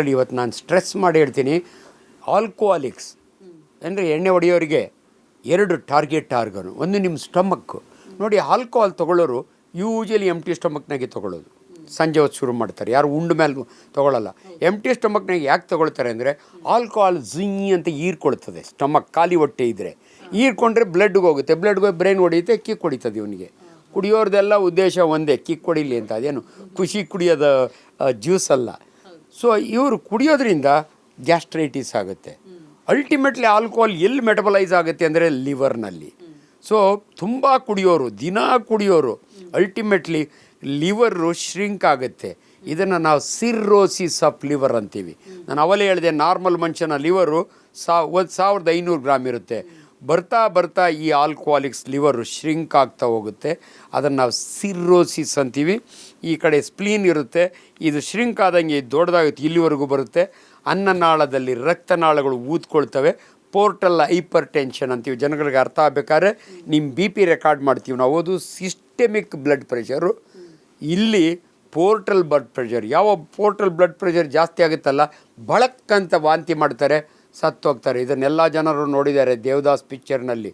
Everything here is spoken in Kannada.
ಇವತ್ತು ನಾನು ಸ್ಟ್ರೆಸ್ ಮಾಡಿ ಹೇಳ್ತೀನಿ. ಆಲ್ಕೋಹಾಲಿಕ್ಸ್ ಅಂದರೆ ಎಣ್ಣೆ ಹೊಡೆಯೋರಿಗೆ ಎರಡು ಟಾರ್ಗೆಟ್ ಆರ್ಗನು ಒಂದು ನಿಮ್ಮ ಸ್ಟಮಕ್ಕು ನೋಡಿ ಆಲ್ಕೋಹಾಲ್ ತೊಗೊಳ್ಳೋರು ಯೂಶಲಿ ಎಂ ಟಿ ಸ್ಟಮಕ್ನಾಗೆ ತೊಗೊಳ್ಳೋದು. ಸಂಜೆ ಹೊತ್ತು ಶುರು ಮಾಡ್ತಾರೆ. ಯಾರು ಉಂಡ ಮೇಲೆ ತೊಗೊಳ್ಳಲ್ಲ ಎಂ ಟಿ ಸ್ಟಮಕ್ನಾಗೆ ಯಾಕೆ ತೊಗೊಳ್ತಾರೆ ಅಂದರೆ ಆಲ್ಕೋಹಾಲ್ ಝಿಂಗ್ ಅಂತ ಹೀರ್ಕೊಳ್ತದೆ ಸ್ಟಮಕ್ ಖಾಲಿ ಹೊಟ್ಟೆ ಇದ್ದರೆ ಹೀರ್ಕೊಂಡ್ರೆ ಬ್ಲಡ್ಗೆ ಹೋಗುತ್ತೆ. ಬ್ಲಡ್ಗೆ ಹೋಗಿ ಬ್ರೈನ್ ಹೊಡೆಯುತ್ತೆ ಕಿಕ್ ಹೊಡಿತದೆ ಇವನಿಗೆ. ಕುಡಿಯೋರ್ದೆಲ್ಲ ಉದ್ದೇಶ ಒಂದೇ ಕಿಕ್ ಹೊಡಿಲಿ ಅಂತ. ಅದೇನು? ಖುಷಿ ಕುಡಿಯೋದ ಜ್ಯೂಸ್ ಅಲ್ಲ. ಸೊ ಇವರು ಕುಡಿಯೋದ್ರಿಂದ ಗ್ಯಾಸ್ಟ್ರೈಟಿಸ್ ಆಗುತ್ತೆ. ಅಲ್ಟಿಮೇಟ್ಲಿ ಆಲ್ಕೋಹಾಲ್ ಎಲ್ಲಿ ಮೆಟಬಲೈಸ್ ಆಗುತ್ತೆ ಅಂದರೆ ಲಿವರ್ನಲ್ಲಿ ಸೊ ತುಂಬ ಕುಡಿಯೋರು, ದಿನ ಕುಡಿಯೋರು ಅಲ್ಟಿಮೇಟ್ಲಿ ಲಿವರು ಶ್ರಿಂಕ್ ಆಗುತ್ತೆ. ಇದನ್ನು ನಾವು ಸಿರ್ರೋಸಿಸ್ ಆಫ್ ಲಿವರ್ ಅಂತೀವಿ. ನಾನು ಅವಲೇ ಹೇಳಿದೆ ನಾರ್ಮಲ್ ಮನುಷ್ಯನ ಲಿವರು ಸಾ, ಒಂದು ಸಾವಿರದ ಐನೂರು ಗ್ರಾಮ್ ಇರುತ್ತೆ. ಬರ್ತಾ ಬರ್ತಾ ಈ ಆಲ್ಕೋಹಾಲಿಕ್ಸ್ ಲಿವರು ಶ್ರಿಂಕ್ ಆಗ್ತಾ ಹೋಗುತ್ತೆ. ಅದನ್ನು ನಾವು ಸಿರ್ರೋಸಿಸ್ ಅಂತೀವಿ. ಈ ಕಡೆ ಸ್ಪ್ಲೀನ್ ಇರುತ್ತೆ. ಇದು ಶ್ರಿಂಕ್ ಆದಂಗೆ ದೊಡ್ಡದಾಗುತ್ತೆ. ಇಲ್ಲಿವರೆಗೂ ಬರುತ್ತೆ. ಅನ್ನನಾಳದಲ್ಲಿ ರಕ್ತನಾಳಗಳು ಊದ್ಕೊಳ್ತವೆ. ಪೋರ್ಟಲ್ ಹೈಪರ್ ಟೆನ್ಷನ್ ಅಂತೀವಿ. ಜನಗಳಿಗೆ ಅರ್ಥ ಆಗ್ಬೇಕಾದ್ರೆ ನಿಮ್ಮ ಬಿ ಪಿ ರೆಕಾರ್ಡ್ ಮಾಡ್ತೀವಿ. ನಾವು ಅದು ಸಿಸ್ಟಮಿಕ್ ಬ್ಲಡ್ ಪ್ರೆಷರು ಇಲ್ಲಿ ಪೋರ್ಟಲ್ ಬ್ಲಡ್ ಪ್ರೆಷರ್ ಯಾವ ಪೋರ್ಟಲ್ ಬ್ಲಡ್ ಪ್ರೆಷರ್ ಜಾಸ್ತಿ ಆಗುತ್ತಲ್ಲ? ಬಳಕ್ಕಂತ ವಾಂತಿ ಮಾಡ್ತಾರೆ. ಸತ್ತೋಗ್ತಾರೆ. ಇದನ್ನೆಲ್ಲ ಜನರು ನೋಡಿದ್ದಾರೆ ದೇವದಾಸ್ ಪಿಕ್ಚರ್ನಲ್ಲಿ